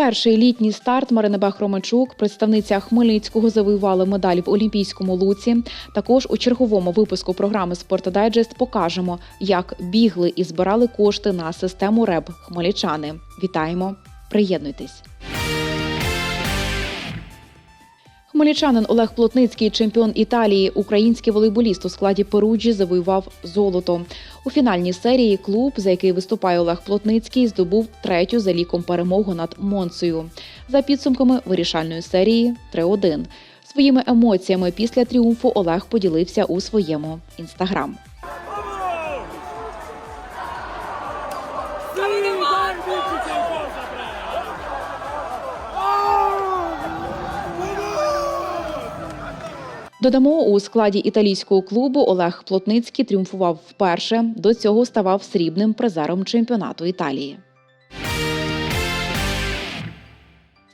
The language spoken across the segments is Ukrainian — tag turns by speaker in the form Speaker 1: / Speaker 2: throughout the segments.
Speaker 1: Перший літній старт Маринебе Хромачук, представниця Хмельницького, завоювала медаль в Олімпійському луці. Також у черговому випуску програми «Спортодайджест» покажемо, як бігли і збирали кошти на систему РЕБ хмельничани. Вітаємо! Приєднуйтесь! Хмельничанин Олег Плотницький, чемпіон Італії, український волейболіст у складі Перуджі завоював золото. У фінальній серії клуб, за який виступає Олег Плотницький, здобув третю за ліком перемогу над Монцею. За підсумками вирішальної серії 3-1. Своїми емоціями після тріумфу Олег поділився у своєму інстаграм. Додамо у складі італійського клубу Олег Плотницький тріумфував вперше. До цього ставав срібним призером чемпіонату Італії.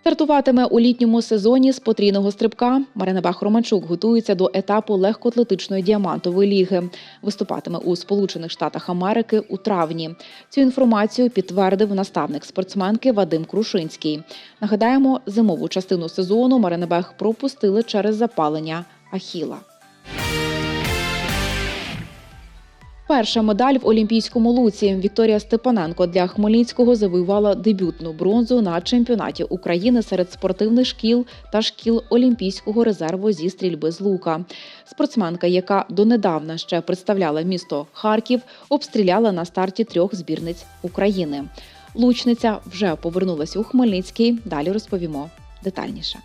Speaker 1: Стартуватиме у літньому сезоні з потрійного стрибка. Марина Бах-Романчук готується до етапу легкоатлетичної діамантової ліги. Виступатиме у Сполучених Штатах Америки у травні. Цю інформацію підтвердив наставник спортсменки Вадим Крушинський. Нагадаємо, зимову частину сезону Марина Бех пропустили через запалення Ахіла. Перша медаль в Олімпійському луці Вікторія Степаненко для Хмельницького завоювала дебютну бронзу на чемпіонаті України серед спортивних шкіл та шкіл Олімпійського резерву зі стрільби з лука. Спортсменка, яка донедавна ще представляла місто Харків, обстріляла на старті трьох збірниць України. Лучниця вже повернулася у Хмельницький. Далі розповімо детальніше.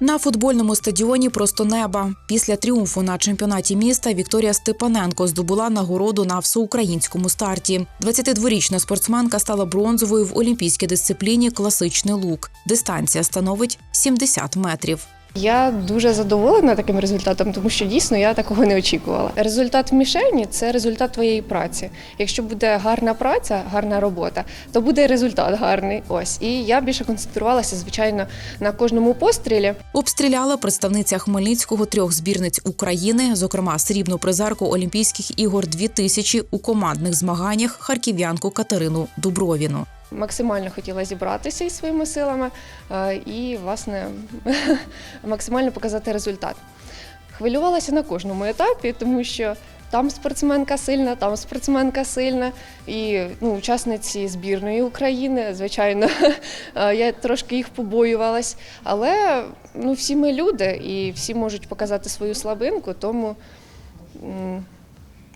Speaker 2: На футбольному стадіоні просто неба. Після тріумфу на чемпіонаті міста Вікторія Степаненко здобула нагороду на всеукраїнському старті. 22-річна спортсменка стала бронзовою в олімпійській дисципліні класичний лук. Дистанція становить 70 метрів.
Speaker 3: Я дуже задоволена таким результатом, тому що дійсно я такого не очікувала. Результат в мішені це результат твоєї праці. Якщо буде гарна праця, гарна робота, то буде результат гарний. Ось і я більше концентрувалася, звичайно, на кожному пострілі.
Speaker 2: Обстріляла представниця Хмельницького трьох збірниць України, зокрема срібну призерку Олімпійських ігор 2000 у командних змаганнях харків'янку Катерину Дубровіну.
Speaker 3: Максимально хотіла зібратися із своїми силами е, і, власне, максимально показати результат. Хвилювалася на кожному етапі, тому що там спортсменка сильна, там спортсменка сильна. І ну, учасниці збірної України, звичайно, е, я трошки їх побоювалась. Але ну, всі ми люди і всі можуть показати свою слабинку, тому,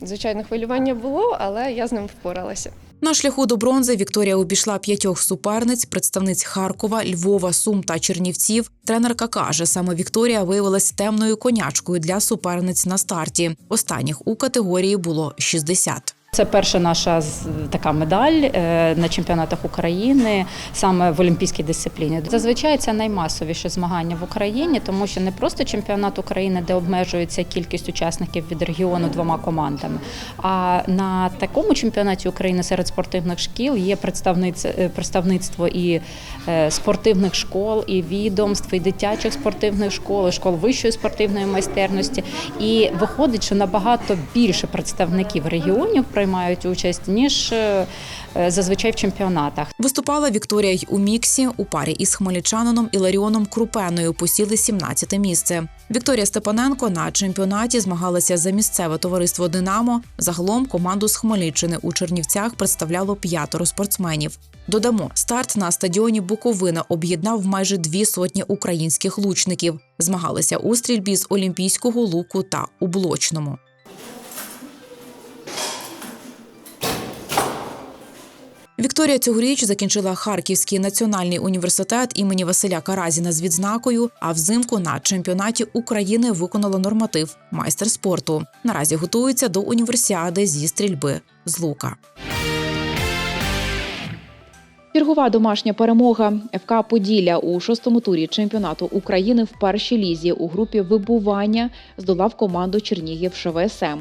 Speaker 3: звичайно, хвилювання було, але я з ним впоралася.
Speaker 2: На шляху до бронзи Вікторія обійшла п'ятьох суперниць, представниць Харкова, Львова, Сум та Чернівців. Тренерка каже, саме Вікторія виявилась темною конячкою для суперниць на старті. Останніх у категорії було 60.
Speaker 4: Це перша наша така медаль е, на чемпіонатах України саме в олімпійській дисципліні. Зазвичай це наймасовіше змагання в Україні, тому що не просто чемпіонат України, де обмежується кількість учасників від регіону двома командами. А на такому чемпіонаті України серед спортивних шкіл є е, представництво і е, спортивних школ, і відомств, і дитячих спортивних школ, і школ вищої спортивної майстерності. І виходить, що набагато більше представників регіонів приймають участь ніж е, зазвичай в чемпіонатах.
Speaker 2: Виступала Вікторія й у міксі у парі із хмельничанином Іларіоном Крупеною. Посіли 17 місце. Вікторія Степаненко на чемпіонаті змагалася за місцеве товариство Динамо. Загалом команду з Хмельниччини у Чернівцях представляло п'ятеро спортсменів. Додамо, старт на стадіоні Буковина об'єднав майже дві сотні українських лучників. Змагалися у стрільбі з олімпійського луку та у блочному. Вікторія цьогоріч закінчила Харківський національний університет імені Василя Каразіна з відзнакою. А взимку на чемпіонаті України виконала норматив майстер спорту. Наразі готується до універсіади зі стрільби з лука.
Speaker 1: Чергова домашня перемога ФК Поділля у шостому турі чемпіонату України в першій лізі у групі вибування здолав команду Чернігів ШВСМ.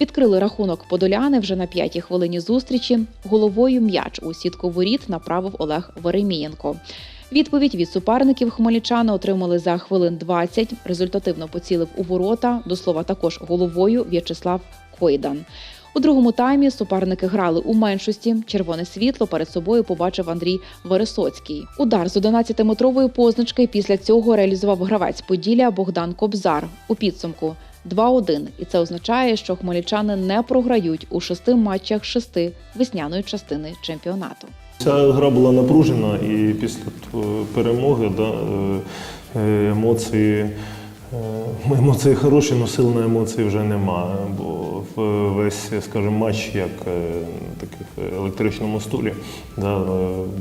Speaker 1: Відкрили рахунок подоляни вже на п'ятій хвилині зустрічі. Головою м'яч у сітку воріт направив Олег Веремієнко. Відповідь від суперників хмельничани отримали за хвилин 20. Результативно поцілив у ворота. До слова, також головою В'ячеслав Койдан. У другому таймі суперники грали у меншості. Червоне світло перед собою побачив Андрій Вересоцький. Удар з 11-метрової позначки після цього реалізував гравець Поділля Богдан Кобзар у підсумку 2-1. І це означає, що хмельничани не програють у шести матчах шести весняної частини чемпіонату.
Speaker 5: Ця гра була напружена, і після е, перемоги да, е, емоції, е, емоції хороші, але сил на емоції вже немає. Бо весь, скажімо, матч як е, таких електричному стулі. Да, е,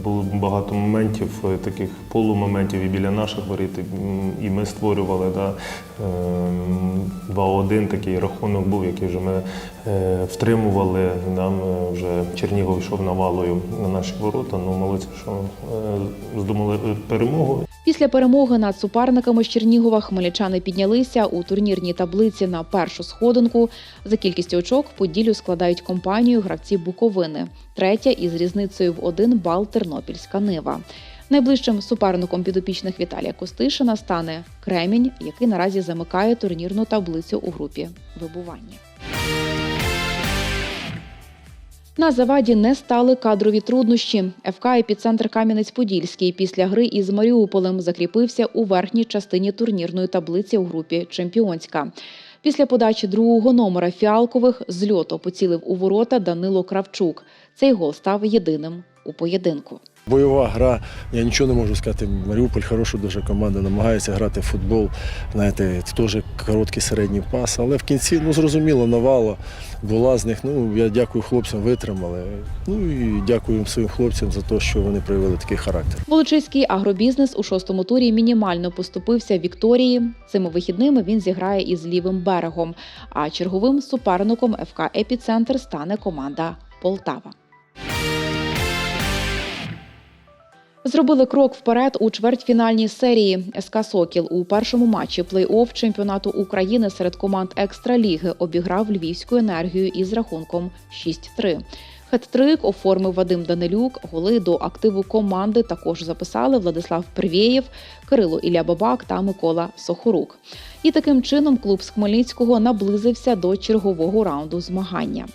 Speaker 5: було багато моментів, е, таких полумоментів і біля наших воріт, і, ми створювали. Да, е, 2-1 такий рахунок був, який вже ми е, втримували. Нам е, вже Чернігов йшов навалою на наші ворота. Ну, молодці, що е, здумали перемогу.
Speaker 1: Після перемоги над суперниками з Чернігова хмельничани піднялися у турнірній таблиці на першу сходинку. За кількістю очок Поділлю складають компанію гравці Буковини, третя із різницею в один бал Тернопільська Нива. Найближчим суперником підопічних Віталія Костишина стане Кремінь, який наразі замикає турнірну таблицю у групі вибування. На заваді не стали кадрові труднощі. ФК «Епіцентр Кам'янець-Подільський після гри із Маріуполем закріпився у верхній частині турнірної таблиці у групі Чемпіонська. Після подачі другого номера фіалкових з льоту поцілив у ворота Данило Кравчук. Цей гол став єдиним у поєдинку.
Speaker 6: Бойова гра, я нічого не можу сказати. Маріуполь хороша дуже команда, намагається грати в футбол. Знаєте, теж короткий середній пас. Але в кінці, ну зрозуміло, навала була з них. Ну, я дякую хлопцям, витримали. Ну і дякую своїм хлопцям за те, що вони проявили такий характер.
Speaker 1: Волочиський агробізнес у шостому турі мінімально поступився Вікторії. Цими вихідними він зіграє із лівим берегом. А черговим суперником ФК Епіцентр стане команда Полтава. Зробили крок вперед у чвертьфінальній серії. СК Сокіл у першому матчі плей-офф чемпіонату України серед команд екстраліги обіграв львівську енергію із рахунком 6-3. Хет-трик оформив Вадим Данилюк. Голи до активу команди також записали Владислав Первєєв, Кирило Ілля Бабак та Микола Сохорук. І таким чином клуб з Хмельницького наблизився до чергового раунду змагання.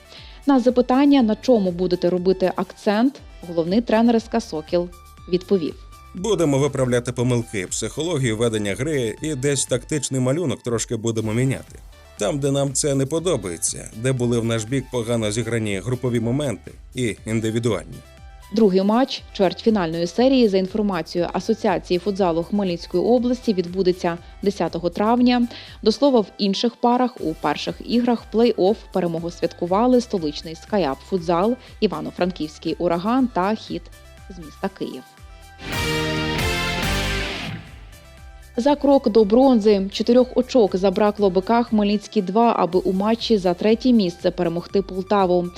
Speaker 1: На запитання, на чому будете робити акцент, головний тренер СК Сокіл відповів.
Speaker 7: Будемо виправляти помилки, психологію ведення гри і десь тактичний малюнок трошки будемо міняти. Там, де нам це не подобається, де були в наш бік погано зіграні групові моменти і індивідуальні.
Speaker 1: Другий матч чвертьфінальної серії за інформацією Асоціації футзалу Хмельницької області відбудеться 10 травня. До слова, в інших парах у перших іграх плей-офф перемогу святкували столичний скаяп футзал, Івано-Франківський ураган та хід з міста Київ. За крок до бронзи чотирьох очок забракло БК Хмельницький 2 аби у матчі за третє місце перемогти Полтаву.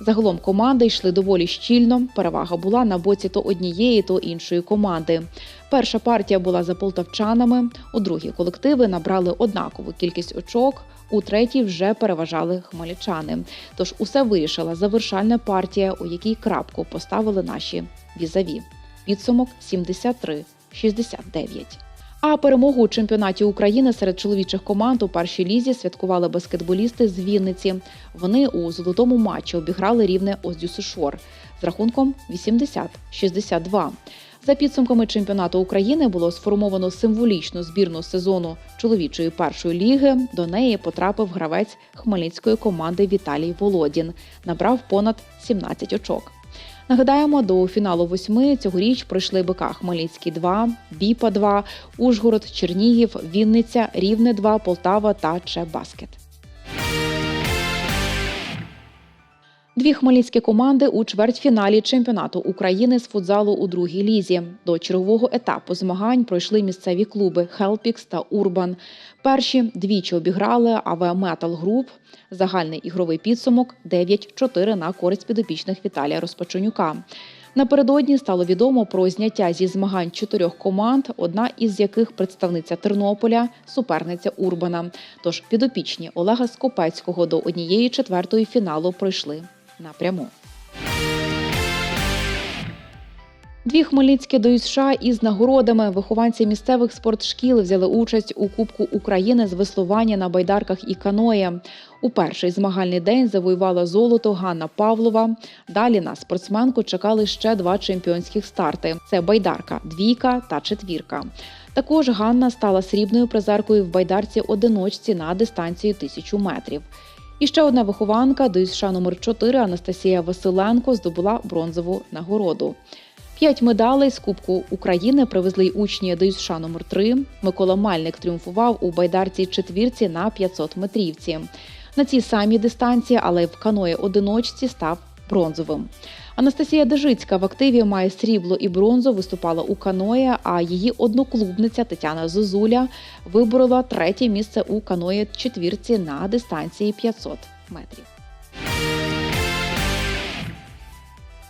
Speaker 1: Загалом команди йшли доволі щільно. Перевага була на боці то однієї, то іншої команди. Перша партія була за полтавчанами. У другій колективи набрали однакову кількість очок. У третій вже переважали хмельничани. Тож усе вирішила завершальна партія, у якій крапку поставили наші візаві. Підсумок 73-69. А перемогу у чемпіонаті України серед чоловічих команд у першій лізі святкували баскетболісти з Вінниці. Вони у золотому матчі обіграли рівне Оздюсишор з рахунком 80-62. За підсумками чемпіонату України було сформовано символічну збірну сезону чоловічої першої ліги. До неї потрапив гравець хмельницької команди Віталій Володін. Набрав понад 17 очок. Нагадаємо, до фіналу восьми цьогоріч пройшли БК Хмельницький 2, Біпа 2, Ужгород, Чернігів, Вінниця, Рівне 2, Полтава та Чебаскет. Дві хмельницькі команди у чвертьфіналі чемпіонату України з футзалу у другій лізі. До чергового етапу змагань пройшли місцеві клуби Хелпікс та Урбан. Перші двічі обіграли Авеаметал Груп. Загальний ігровий підсумок 9-4 на користь підопічних Віталія Розпоченюка. Напередодні стало відомо про зняття зі змагань чотирьох команд, одна із яких представниця Тернополя, суперниця Урбана. Тож підопічні Олега Скопецького до однієї четвертої фіналу пройшли напряму. Дві хмельницькі до США із нагородами вихованці місцевих спортшкіл взяли участь у Кубку України з веслування на байдарках і каное. У перший змагальний день завоювала золото Ганна Павлова. Далі на спортсменку чекали ще два чемпіонських старти: це байдарка, двійка та четвірка. Також Ганна стала срібною призеркою в байдарці одиночці на дистанції тисячу метрів. І ще одна вихованка до США номер 4 Анастасія Василенко здобула бронзову нагороду. П'ять медалей з Кубку України привезли й учні до США номер 3 Микола Мальник тріумфував у байдарці четвірці на 500 метрівці. На цій самій дистанції, але в каної одиночці став бронзовим. Анастасія Дежицька в активі має срібло і бронзу, виступала у каное, а її одноклубниця Тетяна Зозуля виборола третє місце у каное четвірці на дистанції 500 метрів.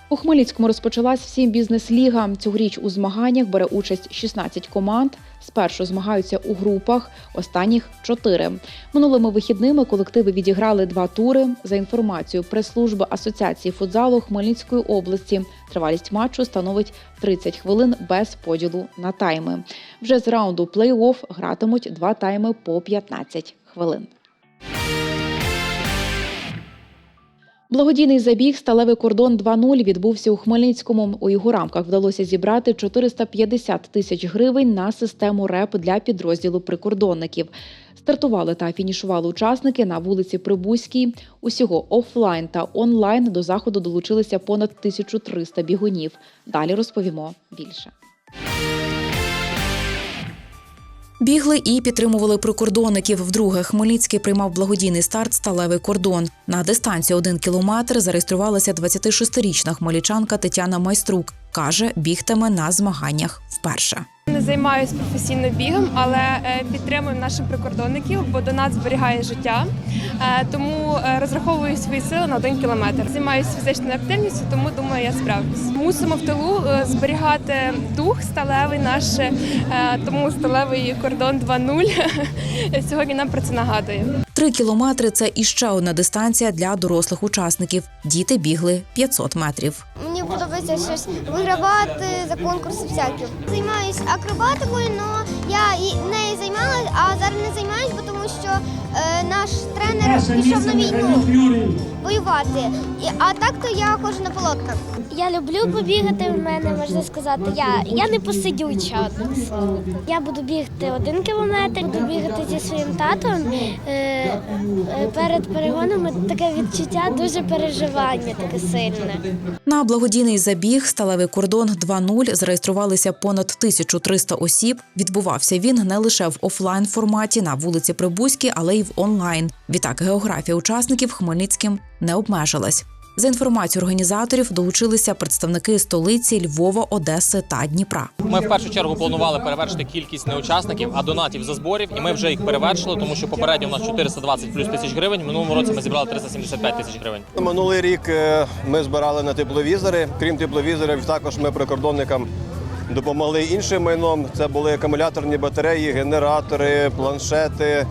Speaker 1: У Хмельницькому розпочалась всім бізнес-ліга. Цьогоріч у змаганнях бере участь 16 команд. Спершу змагаються у групах, останніх чотири. Минулими вихідними колективи відіграли два тури. За інформацією прес-служби Асоціації футзалу Хмельницької області, тривалість матчу становить 30 хвилин без поділу на тайми. Вже з раунду плей-офф гратимуть два тайми по 15 хвилин. Благодійний забіг Сталевий кордон 2.0 відбувся у Хмельницькому. У його рамках вдалося зібрати 450 тисяч гривень на систему РЕП для підрозділу прикордонників. Стартували та фінішували учасники на вулиці Прибузькій. Усього офлайн та онлайн до заходу долучилися понад 1300 бігунів. Далі розповімо більше.
Speaker 2: Бігли і підтримували прикордонників. Вдруге Хмельницький приймав благодійний старт сталевий кордон. На дистанцію один кілометр зареєструвалася 26-річна хмельничанка Тетяна Майструк. Каже, бігтиме на змаганнях вперше.
Speaker 8: Не займаюся професійно бігом, але е, підтримую наших прикордонників, бо донат зберігає життя. Е, Тому е, розраховую свої сили на один кілометр. Займаюся фізичною активністю, тому думаю, я справлюсь. Мусимо в тилу зберігати дух сталевий наш, тому сталевий кордон 2.0 сьогодні нам про це нагадує.
Speaker 2: Три кілометри це іще одна дистанція для дорослих учасників. Діти бігли 500 метрів.
Speaker 9: Подобається щось вигравати за конкурси всякі. Займаюся акробатикою, але я нею займалася, а зараз не займаюся, тому що е, наш тренер пішов на війну воювати. І, а так то я ходжу на полотках. Я люблю побігати. В мене можна сказати, я, я не посидюча одним словом. Я буду бігти один кілометр, буду бігати зі своїм татом. Е, е, перед перегонами таке відчуття, дуже переживання, таке сильне.
Speaker 2: На благодійний забіг сталевий кордон 2.0 зареєструвалися понад 1300 осіб. Відбувався він не лише в офлайн форматі на вулиці Прибузькій, але й в онлайн. Відтак географія учасників Хмельницьким не обмежилась. За інформацією організаторів долучилися представники столиці Львова, Одеси та Дніпра.
Speaker 10: Ми в першу чергу планували перевершити кількість не учасників, а донатів за зборів, і ми вже їх перевершили, тому що попередньо у нас 420 плюс тисяч гривень. В минулому році ми зібрали 375 тисяч гривень.
Speaker 11: Минулий рік е, ми збирали на тепловізори. Крім тепловізорів, також ми прикордонникам допомогли іншим майном. Це були акумуляторні батареї, генератори, планшети,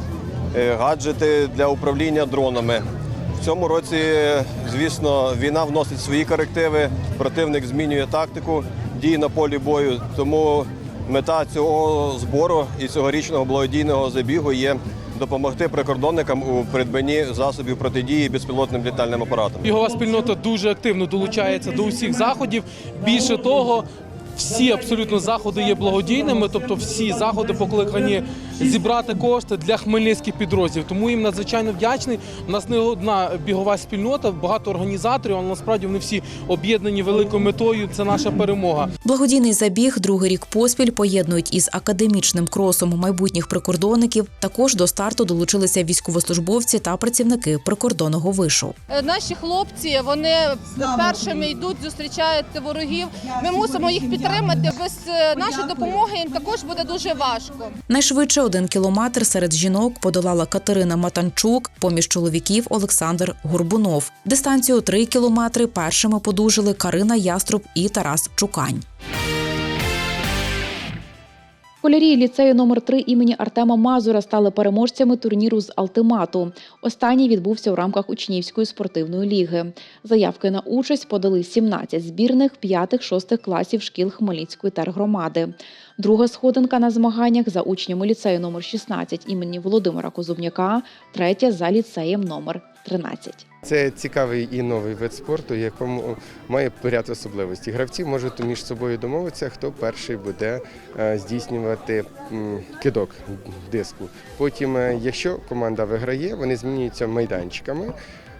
Speaker 11: е, гаджети для управління дронами. В цьому році, звісно, війна вносить свої корективи. Противник змінює тактику дій на полі бою. Тому мета цього збору і цьогорічного благодійного забігу є допомогти прикордонникам у придбанні засобів протидії безпілотним літальним апаратам.
Speaker 12: Бігова спільнота дуже активно долучається до усіх заходів. Більше того, всі абсолютно заходи є благодійними, тобто всі заходи покликані зібрати кошти для хмельницьких підрозділів. Тому їм надзвичайно вдячний. У нас не одна бігова спільнота, багато організаторів, але насправді вони всі об'єднані великою метою. Це наша перемога.
Speaker 2: Благодійний забіг другий рік поспіль поєднують із академічним кросом майбутніх прикордонників. Також до старту долучилися військовослужбовці та працівники прикордонного вишу.
Speaker 13: Е, Наші хлопці вони першими йдуть, зустрічають ворогів. Ми мусимо їх підтримати. Без е, нашої допомоги їм також буде дуже важко.
Speaker 2: Найшвидше один кілометр серед жінок подолала Катерина Матанчук, поміж чоловіків Олександр Горбунов. Дистанцію три кілометри першими подужили Карина Яструб і Тарас Чукань.
Speaker 1: Школярі ліцею номер 3 імені Артема Мазура стали переможцями турніру з Алтимату. Останній відбувся у рамках учнівської спортивної ліги. Заявки на участь подали 17 збірних 5-6 класів шкіл Хмельницької тергромади. Друга сходинка на змаганнях за учнями ліцею номер 16 імені Володимира Козубняка, третя за ліцеєм номер 13.
Speaker 14: Це цікавий і новий вид спорту, якому має ряд особливостей. Гравці можуть між собою домовитися, хто перший буде е, здійснювати кидок диску. Потім, е, якщо команда виграє, вони змінюються майданчиками.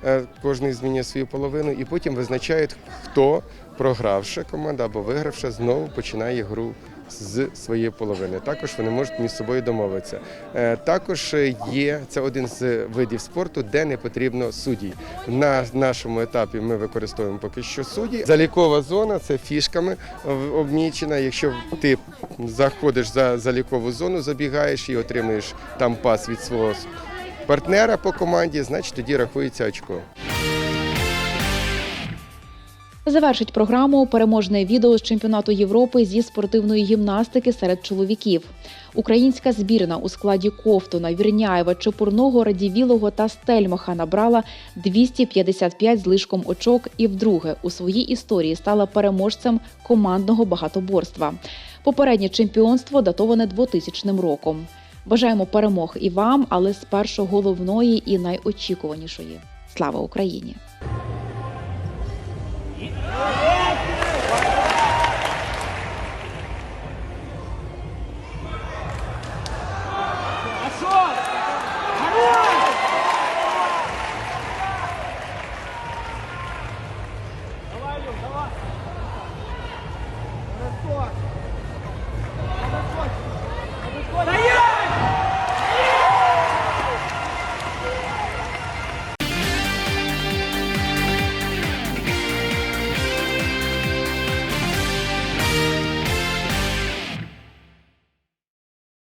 Speaker 14: е, Кожний змінює свою половину, і потім визначають, хто програвша команда або вигравша, знову починає гру з своєї половини. Також вони можуть між собою домовитися. Е, Також є це один з видів спорту, де не потрібно суддій. На нашому етапі ми використовуємо поки що судді. Залікова зона це фішками об- обмічена. Якщо ти заходиш за залікову зону, забігаєш і отримуєш там пас від свого партнера по команді, значить тоді рахується очко.
Speaker 1: Завершить програму переможне відео з чемпіонату Європи зі спортивної гімнастики серед чоловіків. Українська збірна у складі Ковтуна, Вірняєва, Чепурного, Радівілого та Стельмаха набрала 255 з лишком очок і вдруге у своїй історії стала переможцем командного багатоборства. Попереднє чемпіонство датоване 2000 роком. Бажаємо перемог і вам, але спершу головної і найочікуванішої. Слава Україні!
Speaker 15: Amém.